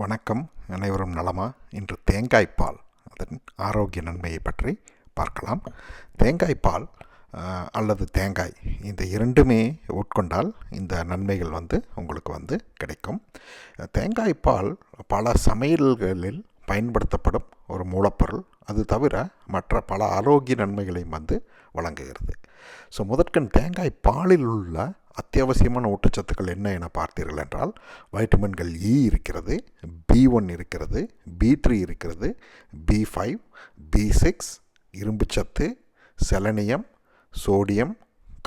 வணக்கம். அனைவரும் நலமா? இன்று தேங்காய்ப்பால் அதன் ஆரோக்கிய நன்மையை பற்றி பார்க்கலாம். தேங்காய்ப்பால் அல்லது தேங்காய் இந்த இரண்டுமே உட்கொண்டால் இந்த நன்மைகள் வந்து உங்களுக்கு வந்து கிடைக்கும். தேங்காய்ப்பால் பல சமையல்களில் பயன்படுத்தப்படும் ஒரு மூலப்பொருள் அது தவிர மற்ற பல ஆரோக்கிய நன்மைகளையும் வந்து வழங்குகிறது. ஸோ முதற்கண் தேங்காய் பாலில் உள்ள அத்தியாவசியமான ஊட்டச்சத்துக்கள் என்ன என பார்த்தீர்கள் என்றால் வைட்டமின்கள் இ இருக்கிறது பி ஒன் இருக்கிறது பி த்ரீ இருக்கிறது பி ஃபைவ் பி சிக்ஸ் இரும்புச்சத்து செலனியம் சோடியம்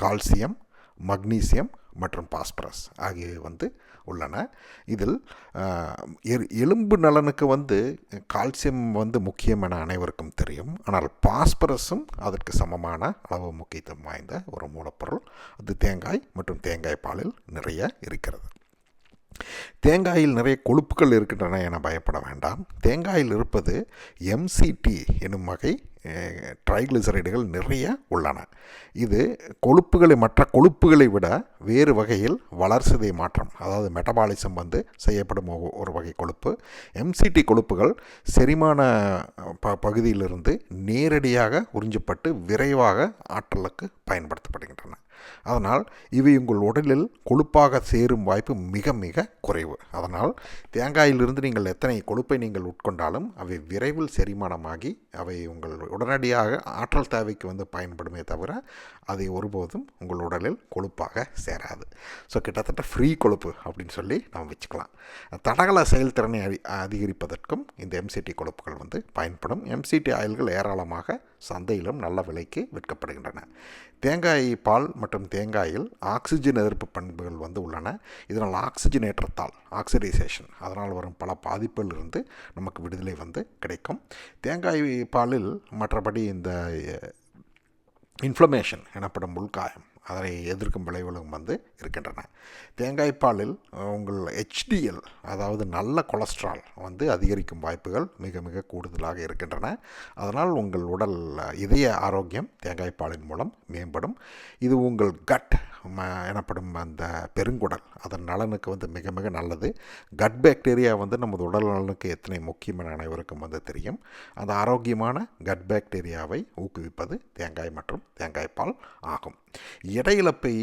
கால்சியம் மக்னீசியம் மற்றும் பாஸ்பரஸ் ஆகியவை வந்து உள்ளன. இதில் எலும்பு நலனுக்கு வந்து கால்சியம் வந்து முக்கியம் என அனைவருக்கும் தெரியும். ஆனால் பாஸ்பரஸும் அதற்கு சமமான அளவு முக்கியத்துவம் வாய்ந்த ஒரு மூலப்பொருள். அது தேங்காய் மற்றும் தேங்காய் பாலில் நிறைய இருக்கிறது. தேங்காயில் நிறைய கொழுப்புகள் இருக்கின்றன என பயப்பட வேண்டாம். தேங்காயில் இருப்பது எம்சிடி எனும் வகை ட்ரைக்ளிசரைடுகள் நிறைய உள்ளன. இது கொழுப்புகளை மற்ற கொழுப்புகளை விட வேறு வகையில் வளர்சிதை மாற்றம் அதாவது மெட்டபாலிசம் வந்து செய்யப்படும் ஒரு வகை கொழுப்பு. எம்சிடி கொழுப்புகள் செரிமான ப பகுதியிலிருந்து நேரடியாக உறிஞ்சப்பட்டு விரைவாக ஆற்றலுக்கு பயன்படுத்தப்படுகின்றன. அதனால் இவை உங்கள் உடலில் கொழுப்பாக சேரும் வாய்ப்பு மிக மிக குறைவு. அதனால் தேங்காயிலிருந்து நீங்கள் எத்தனை கொழுப்பை நீங்கள் உட்கொண்டாலும் அவை விரைவில் செரிமானமாகி அவை உங்கள் உடனடியாக ஆற்றல் தேவைக்கு வந்து பயன்படுமே தவிர அதை ஒருபோதும் உங்கள் உடலில் கொழுப்பாக சேராது. ஸோ கிட்டத்தட்ட ஃப்ரீ கொழுப்பு அப்படின்னு சொல்லி நாம் வச்சுக்கலாம். தடகள செயல்திறனை அதி அதிகரிப்பதற்கும் இந்த எம்சிடி கொழுப்புகள் வந்து பயன்படும். எம்சிடி ஆயில்கள் ஏராளமாக சந்தையிலும் நல்ல விலைக்கு விற்கப்படுகின்றன. தேங்காய் பால் மற்றும் தேங்காயில் ஆக்சிஜன் எதிர்ப்பு பண்புகள் வந்து உள்ளன. இதனால் ஆக்சிஜன் ஏற்றத்தால் ஆக்சிடைசேஷன் அதனால் வரும் பல பாதிப்பிலிருந்து நமக்கு விடுதலை வந்து கிடைக்கும். தேங்காய் பாலில் மற்றபடி இந்த இன்ஃப்ளமேஷன் எனப்படும் உள்காயம் அதனை எதிர்க்கும் விளைவுகளும் வந்து இருக்கின்றன. தேங்காய் பாலில் உங்கள் ஹெச்டிஎல் அதாவது நல்ல கொலஸ்ட்ரால் வந்து அதிகரிக்கும் வாய்ப்புகள் மிக மிக கூடுதலாக இருக்கின்றன. அதனால் உங்கள் உடல் இதய ஆரோக்கியம் தேங்காய் பாலின் மூலம் மேம்படும். இது உங்கள் கட் எனப்படும் அந்த பெருங்குடல் அதன் நலனுக்கு வந்து மிக மிக நல்லது. கட் பாக்டீரியா வந்து நமது உடல் நலனுக்கு எத்தனை முக்கியம் என அனைவருக்கும் வந்து தெரியும். அந்த ஆரோக்கியமான கட் பாக்டீரியாவை ஊக்குவிப்பது தேங்காய் மற்றும் தேங்காய் பால் ஆகும். இடையிழப்பை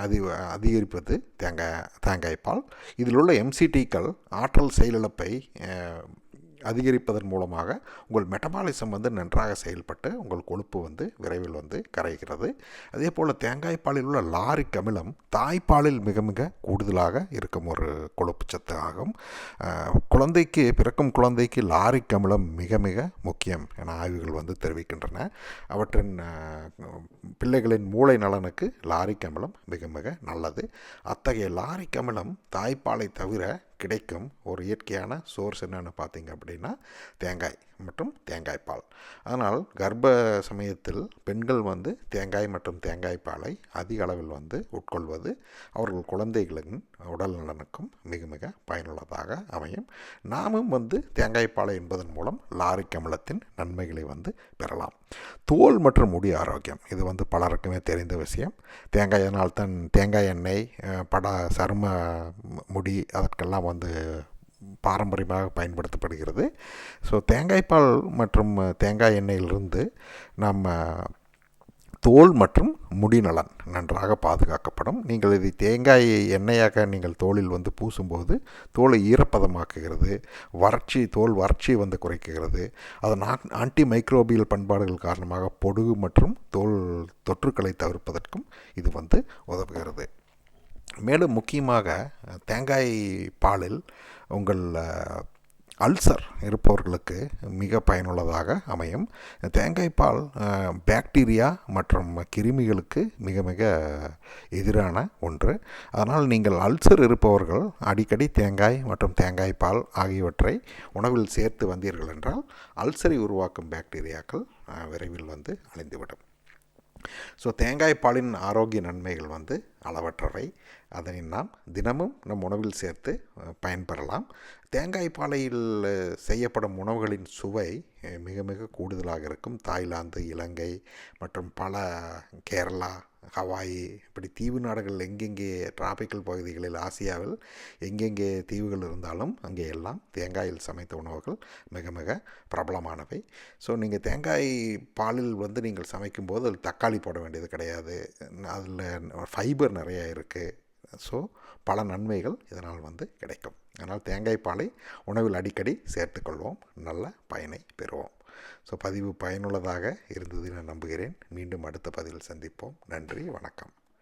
அதி அதிகரிப்பது தேங்காய் தேங்காய் பால் இதில் உள்ள எம்சிடிக்கள் ஆற்றல் செயலிழப்பை அதிகரிப்பதன் மூலமாக உங்கள் மெட்டபாலிசம் வந்து நன்றாக செயல்பட்டு உங்கள் கொழுப்பு வந்து விரைவில் வந்து கரைகிறது. அதே போல் தேங்காய் பாலில் உள்ள லாரிக் அமிலம் தாய்ப்பாலில் மிக மிக கூடுதலாக இருக்கும் ஒரு கொழுப்பு சத்து ஆகும். குழந்தைக்கு பிறக்கும் குழந்தைக்கு லாரிக் அமிலம் மிக மிக முக்கியம் என ஆய்வுகள் வந்து தெரிவிக்கின்றன. அவற்றின் பிள்ளைகளின் மூளை நலனுக்கு லாரிக் அமிலம் மிக மிக நல்லது. அத்தகைய லாரிக் அமிலம் தாய்ப்பாலை தவிர கிடைக்கும். ஒரு இயற்கையான சோர்ஸ் என்னென்னு பார்த்தீங்க அப்படின்னா தேங்காய். மற்றும் தேங்காய் பால். அதனால் கர்ப்ப சமயத்தில் பெண்கள் வந்து தேங்காய் மற்றும் தேங்காய் பாலை அதிக அளவில் வந்து உட்கொள்வது அவர்கள் குழந்தைகளின் உடல் நலனுக்கும் மிக மிக பயனுள்ளதாக அமையும். நாமும் வந்து தேங்காய் பாலை என்பதன் மூலம் லாரிக் அமிலத்தின் நன்மைகளை வந்து பெறலாம். தோல் மற்றும் முடி ஆரோக்கியம் இது வந்து பலருக்குமே தெரிந்த விஷயம். தேங்காய் தான் தேங்காய் எண்ணெய் பட சரும முடி அதற்கெல்லாம் வந்து பாரம்பரியமாக பயன்படுத்தப்படுகிறது. ஸோ தேங்காய்ப்பால் மற்றும் தேங்காய் எண்ணெயிலிருந்து நம்ம தோல் மற்றும் முடி நலன் நன்றாக பாதுகாக்கப்படும். நீங்கள் இதை தேங்காய் எண்ணெயாக நீங்கள் தோலில் வந்து பூசும்போது தோலை ஈரப்பதமாக்குகிறது. வறட்சி தோல் வறட்சியை வந்து குறைக்கிறது. அதன் ஆன்டி மைக்ரோபியல் பண்பாடுகள் காரணமாக பொடுகு மற்றும் தோல் தொற்றுக்களை தவிர்ப்பதற்கும் இது வந்து உதவுகிறது. மேலும் முக்கியமாக தேங்காய் பாலில் உங்கள் அல்சர் இருப்பவர்களுக்கு மிக பயனுள்ளதாக அமையும். தேங்காய் பால் பாக்டீரியா மற்றும் கிருமிகளுக்கு மிக மிக எதிரான ஒன்று. அதனால் நீங்கள் அல்சர் இருப்பவர்கள் அடிக்கடி தேங்காய் மற்றும் தேங்காய் பால் ஆகியவற்றை உணவில் சேர்த்து வந்தீர்கள் என்றால் அல்சரை உருவாக்கும் பாக்டீரியாக்கள் விரைவில் வந்து அழிந்துவிடும். ஸோ தேங்காய் பாலின் ஆரோக்கிய நன்மைகள் வந்து அளவற்றவை. அதனை நாம் தினமும் நம் உணவில் சேர்த்து பயன்பெறலாம். தேங்காய் பாலையில் செய்யப்படும் உணவுகளின் சுவை மிக மிக கூடுதலாக இருக்கும். தாய்லாந்து இலங்கை மற்றும் பல கேரளா ஹவாயி இப்படி தீவு நாடுகள் எங்கெங்கே டிராபிக்கல் பகுதிகளில் ஆசியாவில் எங்கெங்கே தீவுகள் இருந்தாலும் அங்கே எல்லாம் தேங்காயில் சமைத்த உணவுகள் மிக மிக பிரபலமானவை. ஸோ நீங்கள் தேங்காய் பாலில் வந்து நீங்கள் சமைக்கும்போது அதில் தக்காளி போட வேண்டியது கிடையாது. அதில் ஃபைபர் நிறையா இருக்குது ஸோ பல நன்மைகள் இதனால் வந்து கிடைக்கும். அதனால் தேங்காய் பாலை உணவில் அடிக்கடி சேர்த்துக்கொள்வோம் நல்ல பயனை பெறுவோம். ஸோ பதிவு பயனுள்ளதாக இருந்தது நான் நம்புகிறேன். மீண்டும் அடுத்த பதிவில் சந்திப்போம். நன்றி வணக்கம்.